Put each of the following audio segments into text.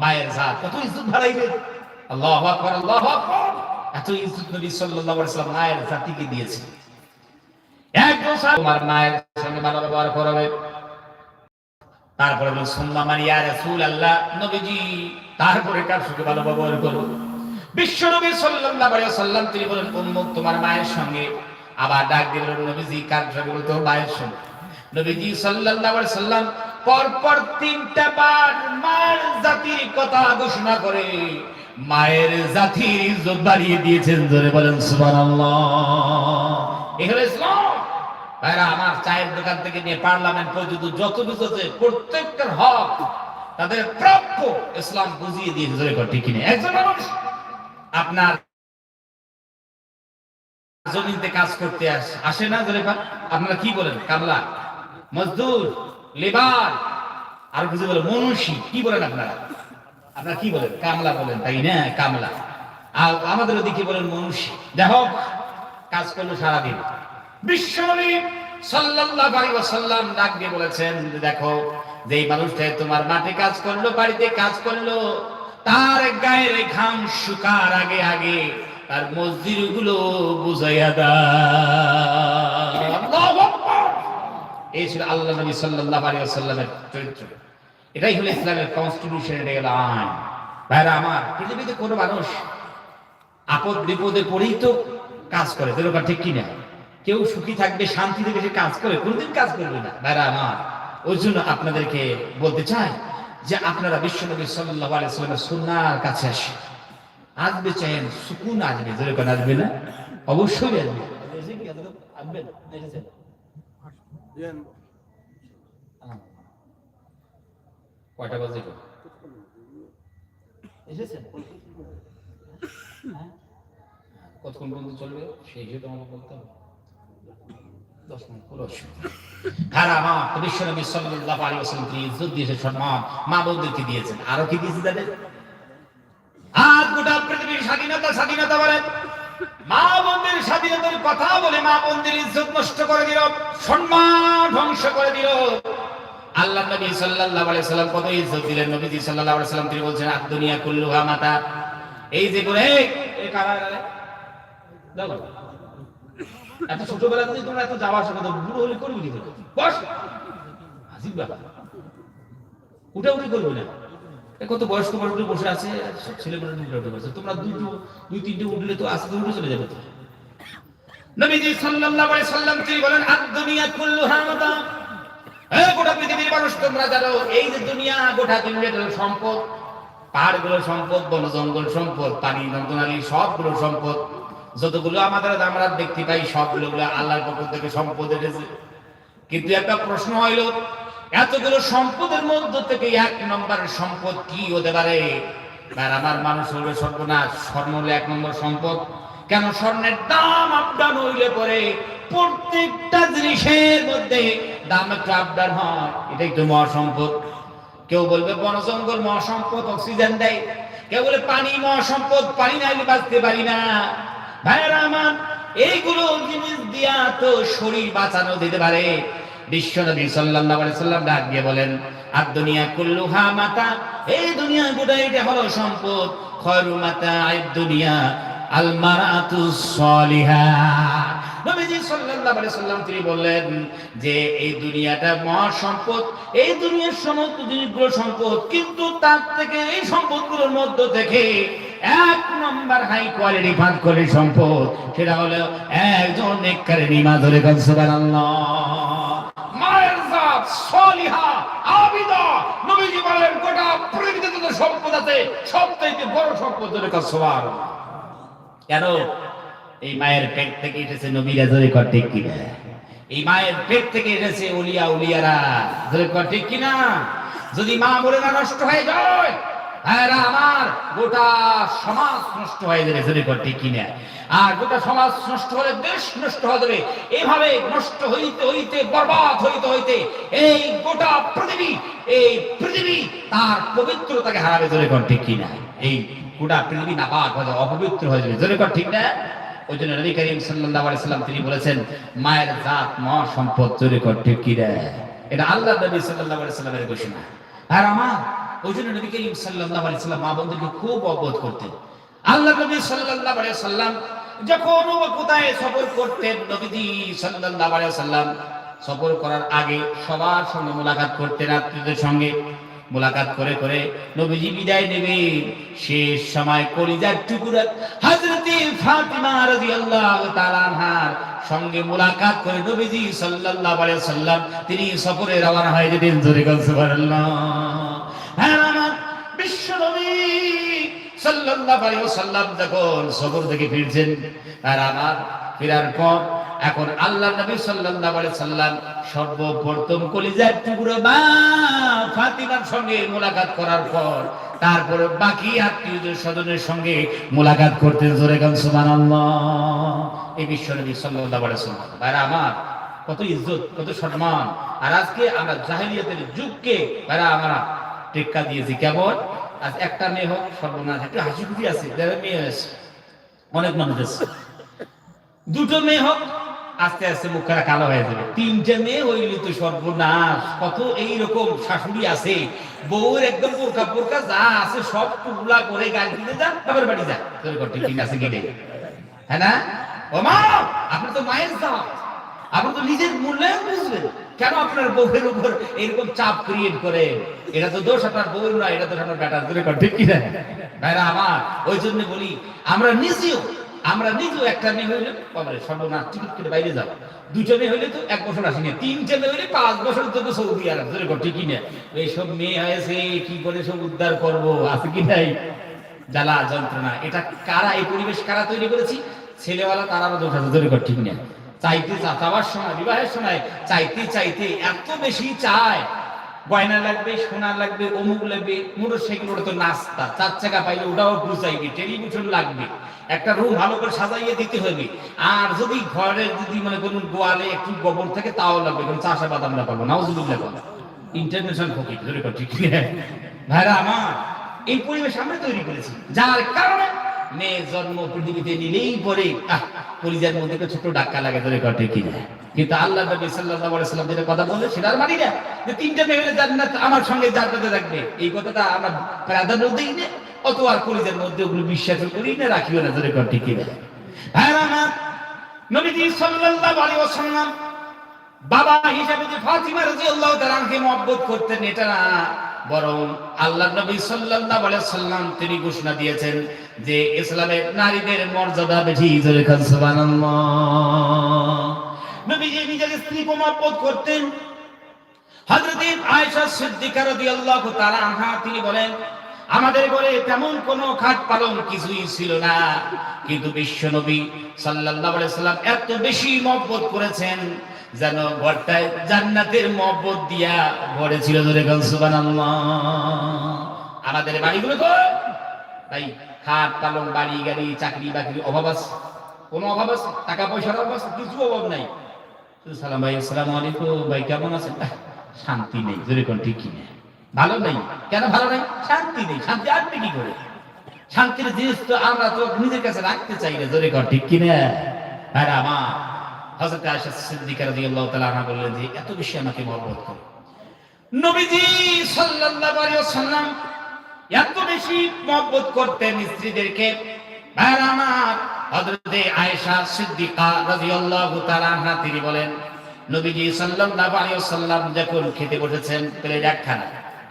মায়ের জাত। কত ইজ্জত বাড়াইবে? আল্লাহু আকবার আল্লাহু আকবার। এত ইজ্জত নবী সাল্লাল্লাহু আলাইহি সাল্লাম মায়ের জাতিকে দিয়েছে। এক বছর তোমার মায়ের সঙ্গে ভালো ব্যবহার করবে। তারপরে বলেন সুম্মা মারিয়া রাসূল আল্লাহ নবীজি, তারপরে কার সঙ্গে ভালো ব্যবহার করো বিশ্ব নবী সাল্লাল্লাহু আলাইহি সাল্লাম, তিনি বলেন উম্মুক তোমার মায়ের সঙ্গে। আবার ডাক দিলেন নবীজি, কার সঙ্গে বলতো? মায়ের সঙ্গে। নবীজি সাল্লাল্লাহু আলাইহি সাল্লাম পর পর তিনটা বার মায়ের জাতির কথা ঘোষণা করে মায়ের জাতির ইজ্জত বাড়িয়ে দিয়েছেন ধরে বলেন সুবহানাল্লাহ। হলো ইসলাম। ভাইরা, আমার চায়ের দোকান থেকে নিয়ে পার্লামেন্ট পর্যন্ত যত কিছু প্রত্যেকটার হক তাদের প্রাপ্য ইসলাম বুঝিয়ে দিয়েছে কর ঠিক নেই একজন মানুষ আপনার জমিতে কাজ করতে আসে না কর আপনারা কি বলেন? কামলা? মজদুর? লেবার। আর কিছু বলে মনুষী, কি বলেন আপনারা? আপনারা কি বলেন? কামলা বলেন, তাই না? কামলা। আর আমাদের ওদিকে বলেন মনুষী। দেখো কাজ করল সারাদিন। বিশ্বনবী সাল্লাল্লাহু আলাইহি ওয়াসাল্লাম ডাক দিয়ে বলেছেন দেখো, যেই মানুষটা তোমার মাঠে কাজ করল, বাড়িতে কাজ করল, তার গায়ের ঘাম শুকার আগে আগে তার মসজিদগুলো বুঝাইয়া দাও। এই ছিল আল্লাহ নবী সাল্লাল্লাহু আলাইহি ওয়াসাল্লামের চরিত্র। এটাই হলো ইসলামের কনস্টিটিউশন এটাই হলো আইন। ভাইরা আমার, পৃথিবীতে কোনো মানুষ আপদ বিপদে পড়েই তো কাজ করে যেরকম ঠিক কিনা? কেউ সুখী থাকবে, শান্তিতে বেশি কাজ করে, কোনোদিন কাজ করবে না। ভাইরা আমার, ওই জন্য আপনাদেরকে বলতে চাই যে আপনারা বিশ্বনবী সাল্লাহ আলাইসাল্লামের সুন্নার কাছে আসে আসবে চাইেন সুকুন আসবে, যেরকম আসবে না? অবশ্যই আসবে। দেখেছেন কয়টা গো? এসেছেন? হ্যাঁ? কতক্ষণ পর্যন্ত চলবে? সেই হিসেবে আমাকে বলতে হবে। দশ মিনিট। পুরো আর আমার বিশ্ব নবী সাল্লাল্লাহু আলাইহি ওয়াসাল্লাম তিনি ইজ্জত দিয়েছেন সম্মান মা বোনদেরকে দিয়েছেন। আরও কি দিয়েছে তাদের গোটা পৃথিবীর স্বাধীনতা স্বাধীনতা বলেন। মা বোনদের স্বাধীনতার কথা বলে মা বোনদের ইজ্জত নষ্ট করে দিল, সম্মান ধ্বংস করে দিল। আল্লাহ নবী সাল্লাল্লাহু আলাইহি সাল্লাম কত ইজ্জত দিলেন। নবীজি সাল্লাল্লাহু আলাইহি সাল্লাম তিনি বলছেন আদ দুনিয়া কুল্লুহা মাতা। এই যে করে এই কারা দাও। এত ছোটবেলা থেকে তোমরা এত যাওয়া আসা করো, বুড়ো হলে করবি? বস। আজিব ব্যাপার। উঠে উঠে করবি না। কত বয়স্ক মানুষ বসে আছে সব ছেলে মেয়েরা উঠে উঠে বসে। তোমরা দুটো, দুই তিনটে উঠলে তো আস্তে উঠে চলে যাবে নবীজি সাল্লাল্লাহু আলাইহি সাল্লাম তিনি বলেন, আদ দুনিয়া কুল্লুহা মাতা হ্যাঁ গোটা পৃথিবীর মানুষ, তোমরা জানো, এই যে দুনিয়া, গোটা দুনিয়াটা সম্পদ। পাহাড়গুলো সম্পদ বন জঙ্গল সম্পদ, পানি, নন্দনালী, সবগুলো সম্পদ। যতগুলো আমাদের আমরা দেখতে পাই, সবগুলো গুলো আল্লাহর পক্ষ থেকে সম্পদ এসেছে। কিন্তু একটা প্রশ্ন হইল এতগুলো সম্পদের মধ্য থেকে এক নম্বরের সম্পদ কি হতে পারে? আমার মানুষ হলো সর্বনাশ। স্বর্ণ হলো এক নম্বর সম্পদ। কেন স্বর্ণের দাম আপডাউন হইলে পরে প্রত্যেকটা জিনিসের মধ্যে দাম একটু আপডাউন হয়? এটা একটু মহাসম্পদ। কেউ বলবে বন জঙ্গল মহাসম্পদ, অক্সিজেন দেয়। কেউ বলে, পানি মহাসম্পদ, পানি না হলে বাঁচতে পারি না। ভাইয়েরা আমার, এইগুলো জিনিস দিয়া তো শরীর বাঁচানো দিতে পারে। বিশ্ব নবী সাল্লাল্লাহু সাল্লাম ডাক দিয়ে বলেন, আর দুনিয়া কুল্লুহা মাতা, এই দুনিয়া গোটা এটা হলো সম্পদ। খয়রু মাতা আইদ দুনিয়া আল মারাতু সলিহা তিনি বললেন যে, এই দুনিয়াটা মহা সম্পদ এই দুনিয়ার সমস্ত সম্পদ, কিন্তু তার থেকে এই থেকে এক নম্বর হাই কোয়ালিটি ফাঁক করে সম্পদ। সেটা হলো একজন নেককারে নিমা ধরে গান সুবহানাল্লাহ। মায়ের জাত সলিহা, আবিদা। নবীজি বলেন, গোটা পৃথিবীতে যত সম্পদ আছে সবথেকে বড় সম্পদ ধরে গান সুবহানাল্লাহ। কেন? এই মায়ের পেট থেকে এসেছে নবীরা ধরে কর ঠিক কিনা? এই মায়ের পেট থেকে এসেছে উলিয়া উলিয়ারা ধরে কর ঠিক কিনা? যদি মা মরে না নষ্ট হয়ে যায় ভাইরা আমার, গোটা সমাজ নষ্ট হয়ে যাবে, যদি আর গোটা সমাজ নষ্ট হলে দেশ নষ্ট হয়ে যাবে। এভাবে নষ্ট হইতে হইতে, বরবাদ হইতে হইতে, এই গোটা পৃথিবী, এই পৃথিবী তার পবিত্রতাকে হারাবে এই গোটা পৃথিবী নাপাক হয়ে অপবিত্র হয়ে যাবে কর ঠিক না? ওই জন্য নবী করিম সাল্লাল্লাহু আলাইহি সাল্লাম তিনি বলেছেন, মায়ের জাত মা সম্পদ জোরে কর ঠিক কিনা এটা আল্লাহ নবী সাল্লাল্লাহু আলাইহি সাল্লামের ঘোষণা। আর আমার সফর করার আগে সবার সঙ্গে মোলাকাত করতেন আত্মীয়দের সঙ্গে। মোলাকাত করে করে নবীজি বিদায় নেবে শেষ সময় কলিজার টুকুরা হযরতে ফাতিমা রাদিয়াল্লাহু তাআলা আনহার সঙ্গে মোলাকাত করে নবীজি সাল্লাল্লাহু আলাইহি সাল্লাম তিনি সফরে রওনা হয়ে যেতেন। জোরে হ্যাঁ আর সর্বপ্রথম কলিজার মা ফাতিমার সঙ্গে মোলাকাত করার পর তারপরে বাকি আত্মীয়দের স্বজনের সঙ্গে মোলাকাত করতে জোরে গান, সুবহানাল্লাহ। এই বিশ্ব নবী সাল্লাল্লাহু আলাইহি ভাইরা আমার, কত ইজ্জত, কত সম্মান। আর আজকে আমরা জাহেলিয়াতের যুগকে, ভাইরা আমরা টেক্কা দিয়েছি কেমন আজ একটা মেয়ে হোক, সর্বনাশ। একটু হাসি খুশি আছে মেয়ে আছে অনেক মানুষ আছে। দুটো মেয়ে হোক, আস্তে আস্তে মুখটা কালো হয়ে যাবে। তিনটে মেয়ে হইলে তো সর্বনাশ। কত এইরকম শাশুড়ি আছে। বউর একদম পোরকা পোরকা যা আছে সব টুকলা করে গাল দিতে যান বাবার বাড়ি যা। তোর ঘর ঠিক আছে গেলে হ্যাঁ না? ও মা আপনি তো মায়ের জাত। আপনি তো নিজের মূল্যায়ন বুঝবেন। কেন আপনার বউয়ের উপর এরকম চাপ ক্রিয়েট করে? এটা তো দোষ আপনার বউয়ের না এটা তো আপনার বেটার কর ঠিক কি না? ভাইরা আমার ওই জন্য বলি আমরা নিজেও আমরা নিজেও একটা মেয়ে হইলে বাবারে সর্বনাশ টিকিট কেটে বাইরে যাব দুটো মেয়ে হইলে তো এক বছর আসিনি। তিনটে মেয়ে হইলে পাঁচ বছর তো সৌদি আরব। ধরে কর ঠিক কি না? এইসব মেয়ে হয়েছে কি করে সব উদ্ধার করব? আছে কি নাই? জ্বালা যন্ত্রণা। এটা কারা এই পরিবেশ কারা তৈরি করেছি? ছেলেওয়ালা তারা দোষ আছে। ধরে কর ঠিক না? চাইতে চা- চাওয়ার সময়, বিবাহের সময় চাইতে চাইতে এত বেশি চায়। গয়না লাগবে, সোনা লাগবে, অমুক লাগবে, মোটর সাইকেল ওটা তো নাস্তা, চার চাকা পাইলে ওটাও বুঝাইবে টেলিভিশন লাগবে। একটা রুম ভালো করে সাজাইয়ে দিতে হবে। আর যদি ঘরে যদি মানে করুন গোয়ালে একটু গোবর থাকে, তাও লাগবে, কারণ চাষাবাদ আমরা পাবো নাউজুবিল্লাহ পাবো ইন্টারন্যাশনাল ফকির, ধরে ঠিক। ভাইরা আমার, এই পরিবেশ আমরা তৈরি করেছি, যার কারণে মেয়ে জন্ম পৃথিবীতে নিলেই পরে কলিজার মধ্যে একটা ছোট ডাক্কা লাগে, ধরে কটে কিনা কিন্তু আল্লাহ নবী সাল্লাল্লাহু আলাইহি কথা সেটা আর মানি না। যে তিনটা মেয়ে হলে জান্নাত আমার সঙ্গে জান্নাতে থাকবে, এই কথাটা আমরা প্রাধান্য দিই না অত আর কলিজার মধ্যে ওগুলো বিশ্বাস করি না, রাখিও না, ধরে কিনা হ্যাঁ আমার নবীজি সাল্লাল্লাহু আলাইহি ওয়াসাল্লাম বাবা হিসাবে যে ফাতিমা রাদিয়াল্লাহু তাআলাকে মহব্বত করতেন, এটা না। বরং আল্লাহ নবী সাল্লাল্লাহু আলাইহি সাল্লাম তিনি ঘোষণা দিয়েছেন যে ইসলামে নারীদের মর্যাদা বেশি। জোরে খান সুবহানাল্লাহ। নবীজি নিজের স্ত্রীকে মহব্বত করতেন, হযরতে আয়েশা সিদ্দিকা রাদিয়াল্লাহু তাআলা আনহা, তিনি বলেন, আমাদের ঘরে তেমন কোনো খাট পালন কিছুই ছিল না। কিন্তু বিশ্ব নবী সাল্লাল্লাহু আলাইহি সাল্লাম এত বেশি মহব্বত করেছেন যেন ঘরটায় জান্নাতের মহব্বত দিয়া ঘরে ছিল ধরে গান, সুবহানাল্লাহ। আমাদের বাড়িগুলো তো তাই খাট পালন বাড়ি, গাড়ি, চাকরি বাকরি অভাব আছে। কোনো অভাব আছে? টাকা পয়সার অভাব আছে? কিছু অভাব নাই। সালাম ভাই, আসসালামু আলাইকুম। ভাই, কেমন আছেন? শান্তি নেই। জোরে কোন ঠিক কি নেই? ভালো নেই? কেন ভালো নেই? শান্তি নেই। শান্তি আসবে কি করে? শান্তির জিনিস তো আমরা তো নিজের কাছে রাখতে চাই না। জোরে কর ঠিক কি না আর আমার হযরত আয়েশা সিদ্দিকা রাদিয়াল্লাহু তাআলা আনহা বললেন যে, এত বেশি আমাকে মহব্বত করে। নবীজি সাল্লাল্লাহু আলাইহি ওয়াসাল্লাম এত বেশি মহব্বত করতেন স্ত্রীদেরকে। আর আমার, হযরতে আয়েশা সিদ্দিকা রাদিয়াল্লাহু তাআলা আনহা তিনি বলেন, নবীজি সাল্লাল্লাহু আলাইহি ওয়াসাল্লাম যখন খেতে বসেছেন প্লেট একখানা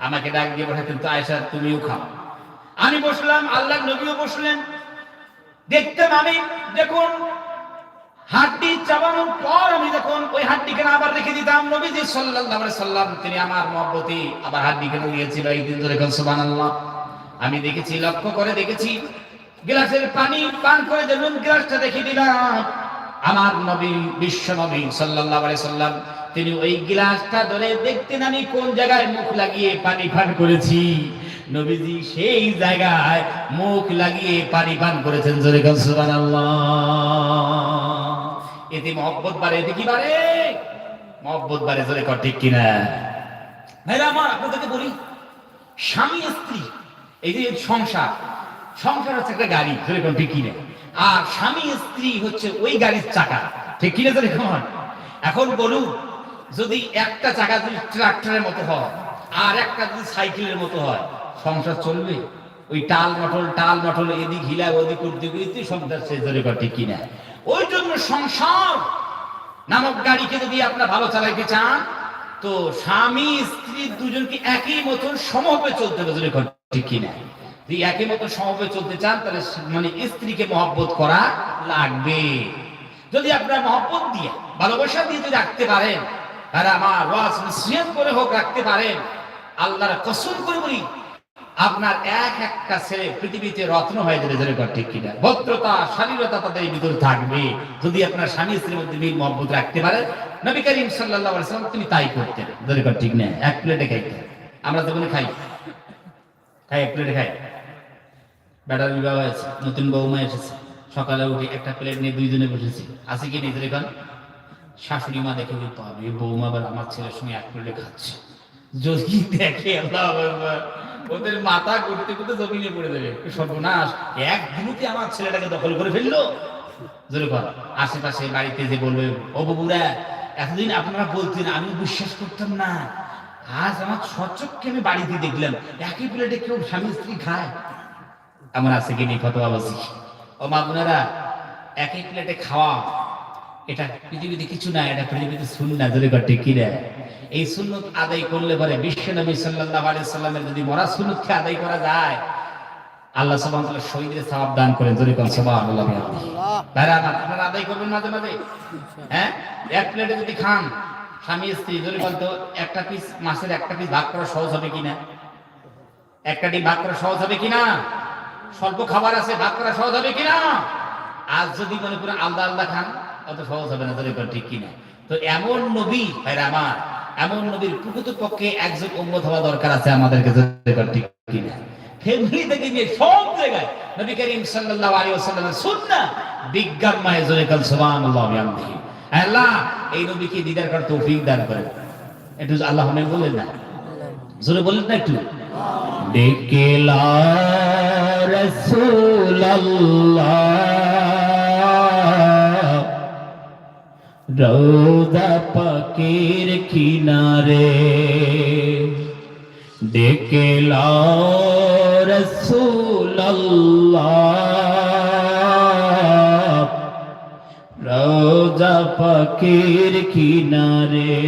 আমাকে ডাক দিয়ে বসাতেন তো আয়েশা, তুমিও খাও। আমি বসলাম আল্লাহ নবীও বসলেন। দেখতাম আমি দেখুন হাড্ডি চাবানোর পর আমি যখন ওই হাড্ডিকে আবার রেখে দিতাম, নবীজি সাল্লাল্লাহু সাল্লাম, তিনি আমার মহব্বতি, আবার হাড্ডিকে নিয়েছিল এই দিন ধরে সুবহানাল্লাহ। আমি দেখেছি, লক্ষ্য করে দেখেছি, গ্লাসের পানি পান করে যখন গ্লাসটা রেখে দিলাম। আমার নবী, বিশ্ব নবী সাল্লাল্লাহু আলাইহি সাল্লাম, তিনি ওই গ্লাসটা ধরে দেখতেন আমি কোন জায়গায় মুখ লাগিয়ে পানি পান করেছি। নবীজি সেই জায়গায় মুখ লাগিয়ে পানি পান করেছেন, জোরে সুবহানাল্লাহ। এতে মহব্বত বাড়ে, এতে কি বাড়ে? মহব্বত বাড়ে, জোরে কর, ঠিক কিনা? ভাইরা আমার আপনাদেরকে বলি, স্বামী স্ত্রী, এই যে সংসার সংসার হচ্ছে একটা গাড়ি, জোরে কর, ঠিক কিনা? আর স্বামী স্ত্রী হচ্ছে ওই গাড়ির চাকা, ঠিক কিনা, জোরে কোন এখন বলুন, যদি একটা চাকা যদি ট্রাক্টরের মতো হয়, আর একটা যদি সাইকেলের মতো হয়, সংসার চলবে? ওই টাল মটল টাল মটল এদিক হিলা ওদিক ওইতে সংসার শেষ ধরে কর, ঠিক কিনা? ওই জন্য সংসার নামক গাড়িকে যদি আপনার ভালো চালাইতে চান, তো স্বামী, স্ত্রী দুজনকে একই মতন সমভাবে চলতে হবে ঠিক কিনা? যদি একই মতন সমভাবে চলতে চান, তাহলে মানে স্ত্রীকে মহব্বত করা লাগবে। যদি আপনার মহব্বত দিয়ে, ভালোবাসা দিয়ে যদি রাখতে পারেন আর আমার ওয়াজ করে হোক রাখতে পারেন, আল্লাহর কসম করে বলি আপনার এক একটা ছেলে পৃথিবীতে রত্ন হয়ে যাবে কর ঠিক কিনা? ভদ্রতা, শালীনতা তাদের ভিতরে থাকবে। যদি আপনার স্বামী স্ত্রীর মধ্যে মিল, মহব্বত রাখতে পারেন নবী করিম আলাইহি সাল্লাম তিনি তাই করতেন। কর ঠিক না এক প্লেটে খাইতেন। আমরা তো কোনো খাই। খাই, এক প্লেটে খাই। বেটার বিবাহ হয়েছে, নতুন বৌমা এসেছে। সকালে উঠে একটা প্লেট নিয়ে দুইজনে বসেছি। আছে কি নিজের এখন শাশুড়ি মা দেখে বলতে হবে বৌমা আবার আমার ছেলের সঙ্গে এক প্লেটে খাচ্ছে। যদি দেখে, আল্লাহ ওদের মাথা করতে করতে জমিনে পড়ে দেবে সর্বনাশ। এক দিনতে আমার ছেলেটাকে দখল করে ফেলল? আশেপাশে বাড়িতে যে বলবে, ও বাবুরা এতদিন আপনারা বলতেন আমি বিশ্বাস করতাম না। আজ আমার সচক্ষে আমি বাড়িতে দেখলাম, একই প্লেটে কেউ স্বামী স্ত্রী খায়। আমার আছে কি নেই ফতোয়া বলছি? ও মা বোনেরা, একই প্লেটে খাওয়া এটা পৃথিবীতে কিছু না, এটা পৃথিবীতে সুন্নাহ। ধরে ঘটে কি রে এই সুন্নত আদায় করলে পরে বিশ্ব নবী সাল্লাল্লাহু আলাইহি সাল্লামের যদি মরা সুন্নতকে আদায় করা যায়, আল্লাহ সুবহানাহু ওয়া তাআলা শহীদের সওয়াব দান করেন। জোরে কোন সুবহানাল্লাহ তারা আপনারা আদায় করবেন মাঝে মাঝে? হ্যাঁ? এক প্লেটে যদি খান, স্বামী, স্ত্রী, জোরে বলতো একটা পিস মাছের একটা পিস ভাগ করা সহজ হবে কিনা? একটা ডিম ভাগ করা সহজ হবে কিনা? স্বল্প খাবার আছে, ভাগ করা সহজ হবে কিনা? আজ যদি মনে করেন আলাদা আলাদা খান অত সহজ হবে না ঠিক কিনা? তো এমন নবী আমার, এমন নবীর প্রকৃত পক্ষে একজন হওয়া দরকার আছে আমাদেরকে ঠিক কিনা? থেকে নিয়ে সব জায়গায় নবী করিম কাল আল্লাহ, এই নবীকে দিদার করার তৌফিক দান করেন। একটু আল্লাহ না? জোরে বললেন না একটু? ডেকেলা রসুল্লাহ রৌদা পাকের কিনারে ডেকেলা রসুল্লাহ রৌদা পাকের কিনারে